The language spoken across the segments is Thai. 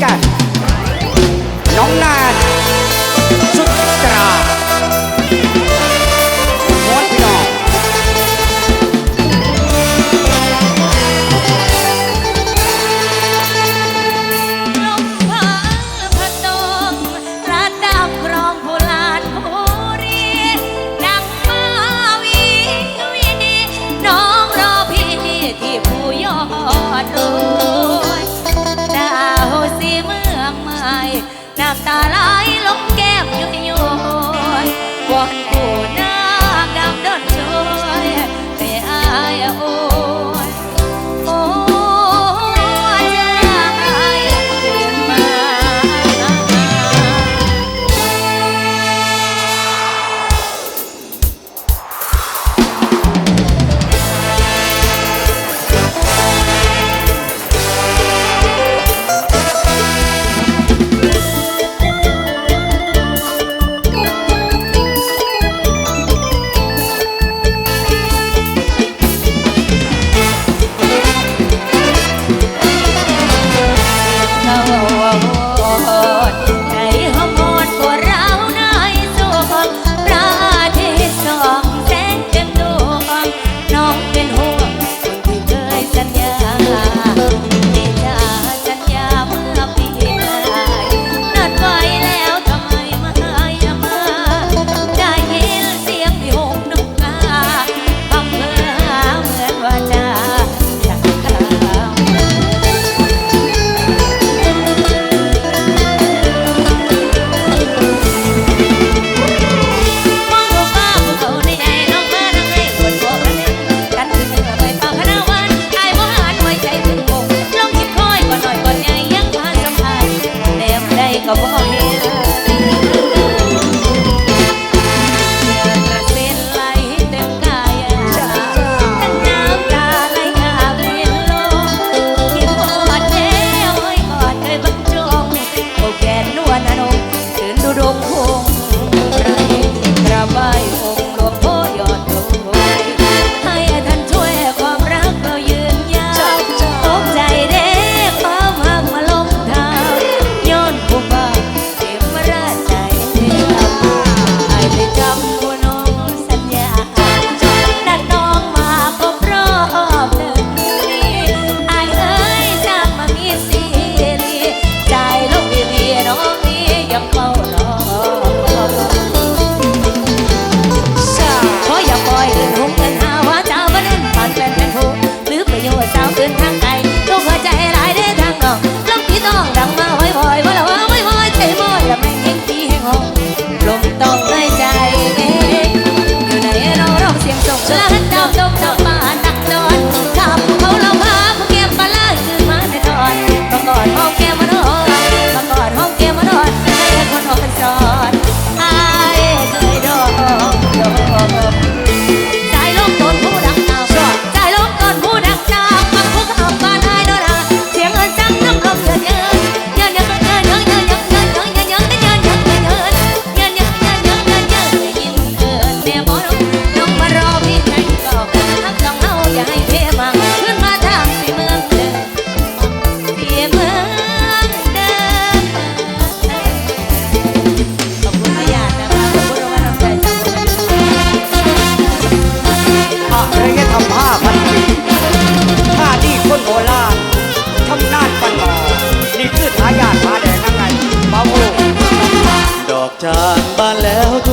干ายลมแก้มยุยยวนกวดผู้นางดำเดินช่วยไปอายโอ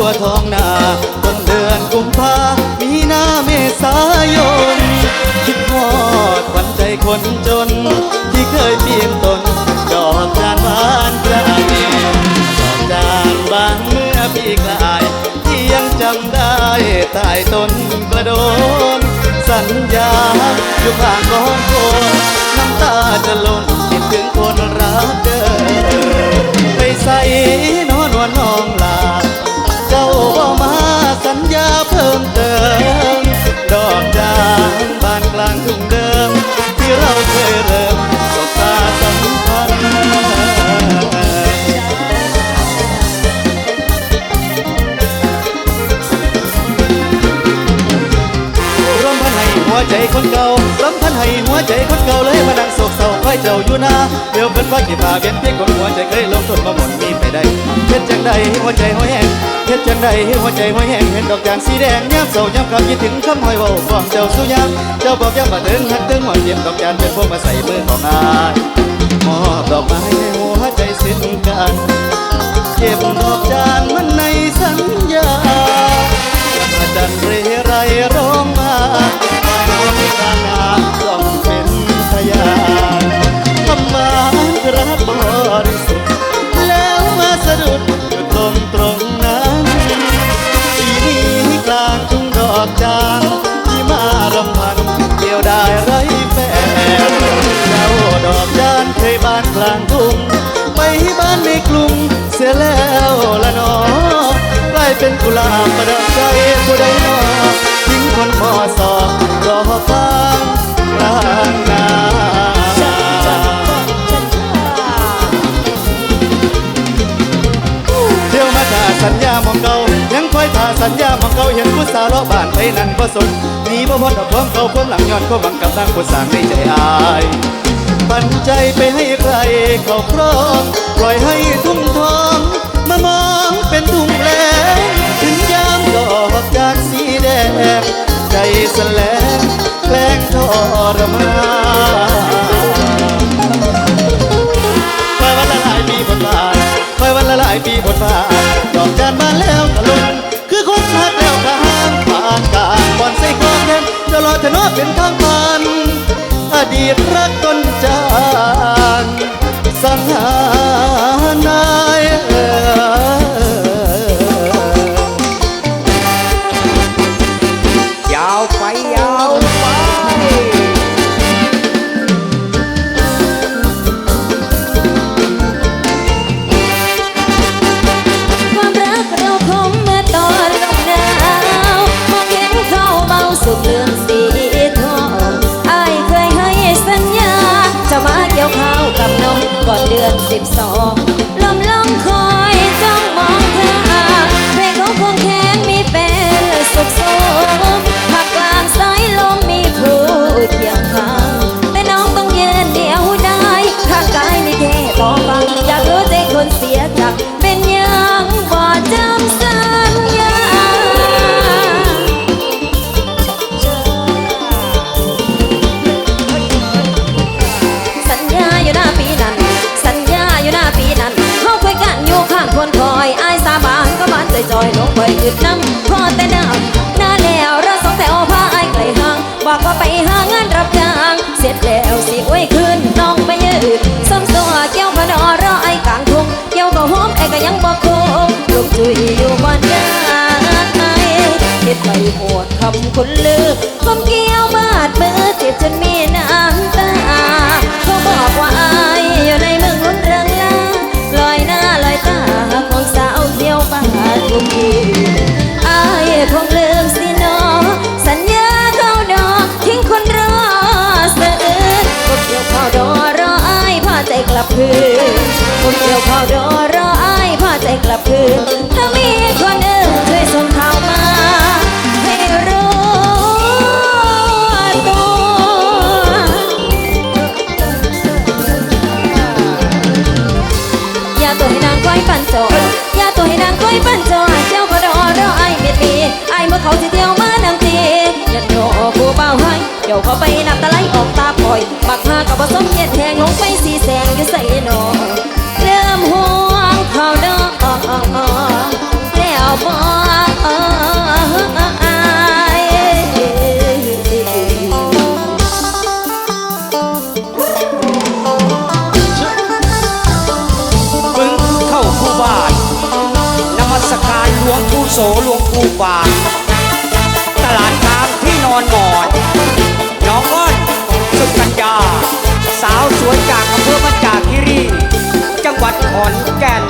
ทั่วท้องนาต้นเดือนกุมภามีนาเมษายน คิดฮอดขวัญใจคนจน ที่เคยเปียนตน ดอกจานบานกลางเมฆดอกจานบานเมื่อปีกลาย ที่ยังจำได้ใต้ต้นกระโดน สัญญาอยู่ข้างกองโคนน้ำตาจะหล่นคิดถึงคนรักเดิมไปใส่นอนวันน้องลา บ่มาสัญญาเพิ่มเติม ดอกจานบานกลางทุ่งเดิม วใจคนเก่าร่วมพันให้หัวใจคนเก่าเลยมานั่งโศกเศร้าคอยเจ้าอยู่นาเดี๋ยวเป็นฟ้ากี่ฟ้าเวียนเพียงคนหัวใจเคยลงทุนมาหมดมีไปได้เฮ็ดจังใดหัวใจหัวแห้งเฮ็ดจังใดหัวใจหัวแห้งเห็นดอกจางสีแดงยามเศร้ายามคำคิดถึงคำหอยเว้าฟ้องเจ้าสุยามเจ้าบอกย้ำว่าถึงหักถึงหมอนเย็บดอกจานเป็นพวกมาใส่มือของอายมอบดอกไม้ให้หัวใจสิ้นกันเก็บดอกจานมันในสัญญาอาจารย์เรไรร้องมา ต้องเป็นพยานทำมารักบริสุทธิ์แล้วมาสะดุดอยู่ตรงตรงนั้นปีนี้กลางทุ่งดอกจานที่มารำพันเดียวได้ไรแฟนเจ้าดอกจานเคยบานกลางตุงไปบ้านในกรุงเสียแล้วละนอกลายเป็นกุหลาบประดับใจผู้ใดนอทิ้งคนมอสอ รอฟังกลางนาเที่ยวมาถ่าสัญญามองเก่ายังคอยถ่าสัญญามองเก่าเห็นผู้สาวเลาะบ้านไปนั่นบ่สนหนีบ่พ้นดอกความเก่าความหลังย้อนความหวังกับทางผู้สางในใจอายปันใจไปให้ใครเขาครองปล่อยให้ทุ่งทอง มามองเป็นทุ่งแลงถึงยามดอกจากสีแดง ใจสลงแกล้งทรมานคอยวันละหลายปีบทบาทคอยวันละหลายปีบทบาทดอกจานมาแล้วกะลงคือคนทักแล้วกะห้ามผ่านกลารบอนใส่กองแทนจะรอเธอโนอเป็นทางผ่านอดีตรัก สิบสอง คำคนลือก้มเกี่ยวบาดมือเจ็บจนมีน้ำตาเขาบอกว่าอายอยู่ในเมืองลุ้นเริงลาลอยหน้าลอยตาของสาวเที่ยวป่าทุกทีอายคงลืมสินอสัญญาเขาดอกทิ้งคนรอเสือก็เกี่ยวข้าวดอรออายพาใจกลับคืนก็เกี่ยวข้าวดอรออายพาใจกลับคืนถ้ามี เดี๋ยวเขาไปนับตะไหลออกตาปล่อยบักหากับผสมเย็ดแทงลงไปสีแสงอยู่ใส่หนอเริ่มห่วงเขาดอกแล้วบอกสหลวงปู่โสหลวงปู่บานตลาดกลางที่นอนหมอน สาวสวยจากอำเภอมัจจากคิรี จังหวัดขอนแก่น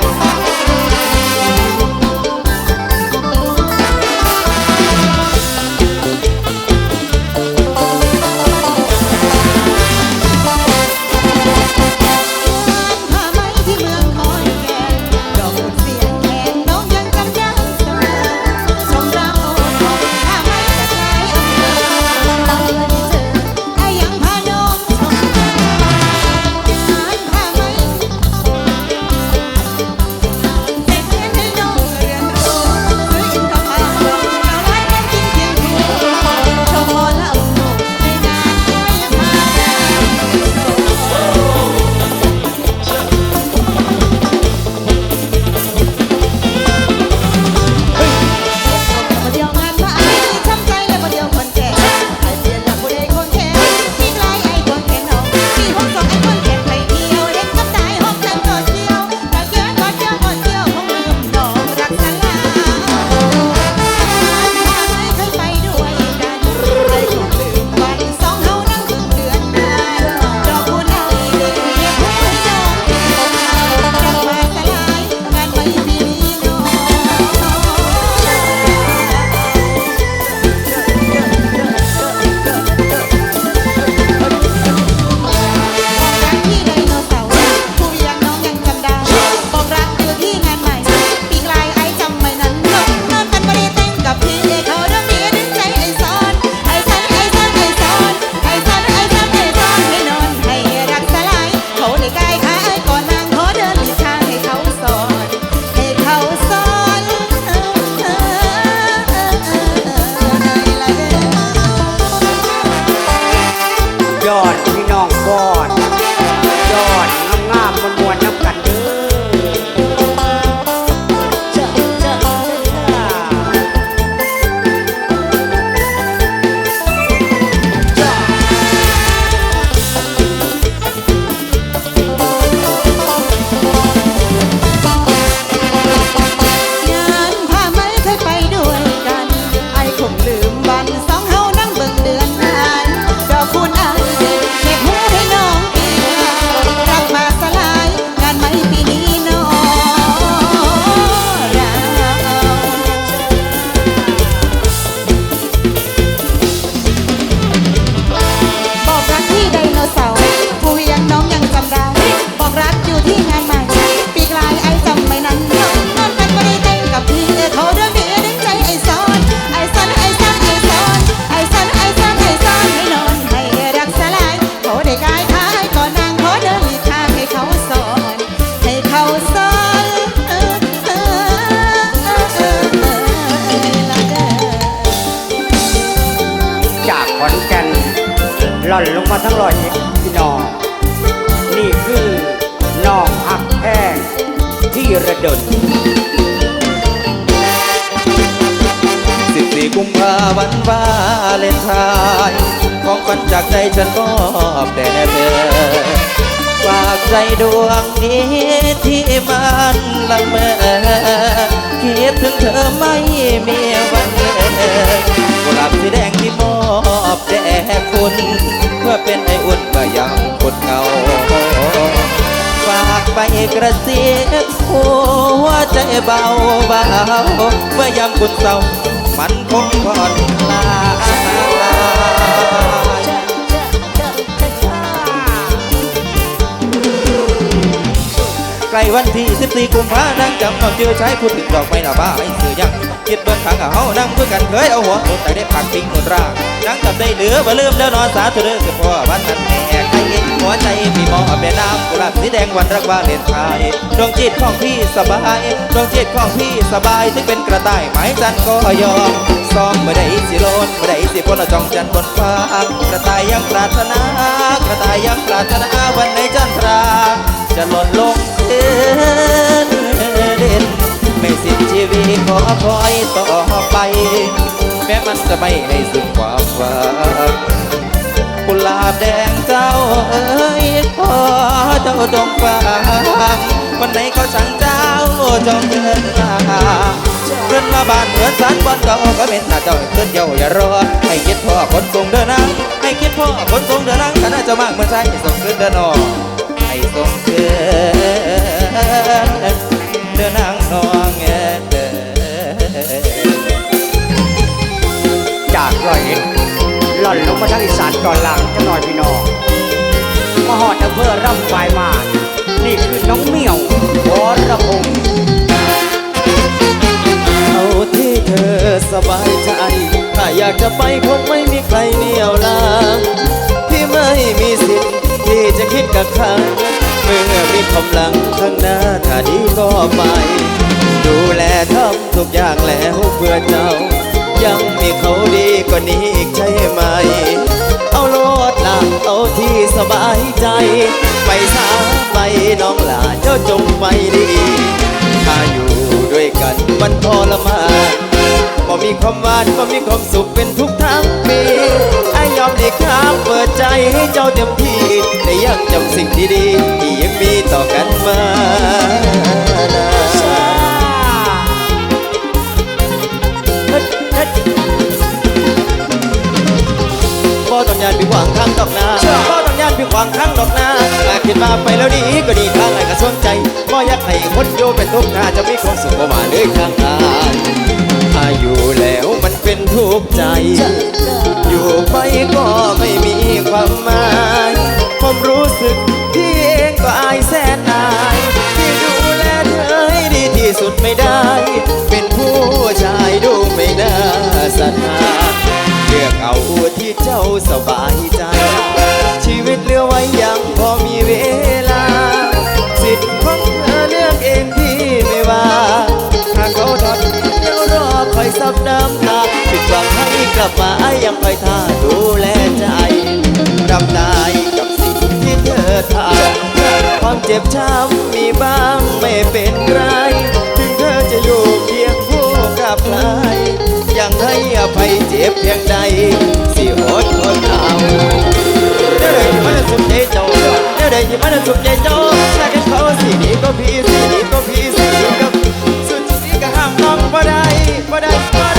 หล่อนลงมาทั้งลอยเอ็ดพี่น้อง นี่คือน้องหักแห้งที่ระดนสิบสี่กุมภาวันวาเลนไทน์ของขวัญจากใจฉันมอบแด่เธอฝากใจดวงนี้ที่มันละเมอคิดถึงเธอไม่มีวันเลย อบแด่คุณเพื่อเป็นไออุ่นเมื่อยามคนเงา ฝากไปกระซิบหัวใจเบาเบาเมื่อยามคุณเศร้ามันคงผ่อนคลายใกล้วันที่ 14 กุมภานั่งจำความเจอใช้พูดถึงดอกไม้หน้าบ้าให้สื่อยัง คิดเบิ่งทางกับเฮานั่งคุยกันเคยเอาหัวโดนแต่ได้ผักทิ้งหมดรากนั่งจำได้เหลือบ่ลืมแล้วนอนสาธุเด้อคือพ่อวันนั้นแม่ใครเห็นหัวใจพี่มองเอาแม่น้ำกุหลาบสีแดงวันรักวาเลนไทยดวงจิตของพี่สบายดวงจิตของพี่สบายถึงเป็นกระต่ายไม้จันก็ยอมซ้อมเมื่อใดสิโลนเมื่อใดสิพลละจองจันทร์บนฟ้ากระต่ายยังปรารถนากระต่ายยังปรารถนาวันในจันทราจะหล่นลงเดินเด่น ไม่สิ้นชีวิตขอคอยต่อไป แม้มันจะไม่ให้สุดความหวังกุหลาบแดงเจ้าเอ้ยขอเจ้าจงฟังวันไหนเขาสั่งเจ้าจงเดินมาเดินมาบ้านเหมือนสันบอนเก่าก็เป็นหน้าเจ้าเกินเยาอย่ารอให้คิดพ่อคนทรงเดินนังให้คิดพ่อคนทรงเดินนังขณะเจ้ามากเมื่อใจส่งขึ้นเดินออกให้ส่งเกิน ดินนางนองเอจากลอยเอ็ดหล่อนลงมาทางอีสานตอนล่างจะหน่อยพี่น้องมาหอดอำเภอร่ำปลายมา นี่คือน้องเมี่ยววระพงเอาที่เธอสบายใจ ถ้าอยากจะไปคงไม่มีใครเหนี่ยวลางพี่ไม่มีสิทธิ์ที่จะคิดกับใคร มื่อมีกำลังข้างหน้าถ้าดีก็ไป ดูแลทำทุกอย่างแล้วเพื่อเจ้า ยังมีเขาดีกว่านี้อีกใช่ไหม เอาโลดละเอาที่สบายใจ ไปสาไปน้องหลาเจ้าจงไปดี ถ้าอยู่ด้วยกันมันทรมานก็มีความหวานก็มีความสุขเป็นทุกทั้งปีไอ้ยอมดี ครับเปิดใจให้เจ้าเต็มที่แต่ยังจำสิ่งดีๆที่ยังมีต่อกันมานะบ่ต้องยานไปขวางทางดอกนาบ่ต้องยานไปขวางทางดอกนาหากคิดมาไปแล้วดีก็ดีทางไหนก็สนใจบ่อยากให้คนโยเป็นทุกข์นาจะมีความสุขบ่มาเลยทางอายถ้าอยู่แล้วมันเป็นทุกข์ใจ อยู่ไปก็ไม่ สึกที่เองก็อายแสนอายที่ดูแลเธอให้ดีที่สุดไม่ได้ เป็นผู้ชายดูไม่น่าศรัทธาเลือกเอาที่เจ้าสบายใจ ชีวิตเหลือไว้ยังพอมีเวลา สิทธิ์ของเธอเลือกเองพี่ไม่ว่าถ้าเขาทำยังรอคอยซับน้ำตาผิดหวังให้กลับมายังคอยท่าดูแล ทาความเจ็บช้ำมีบ้างไม่เป็นไรถึงเธอจะอยู่เพียงผู้กับใายยังให้อภัยเจ็บเพียงใดสิอดทนเอาเดี๋ยวไดที่มันสุดใจเจ้าเดี๋ยวไดที่มันสุดใจเจ้าถ้ากันเขาสิหนีก็พี่สิหนีก็พี่สิหนีก็สุดที่ก็ห้ามน้องบ่ได้บ่ได้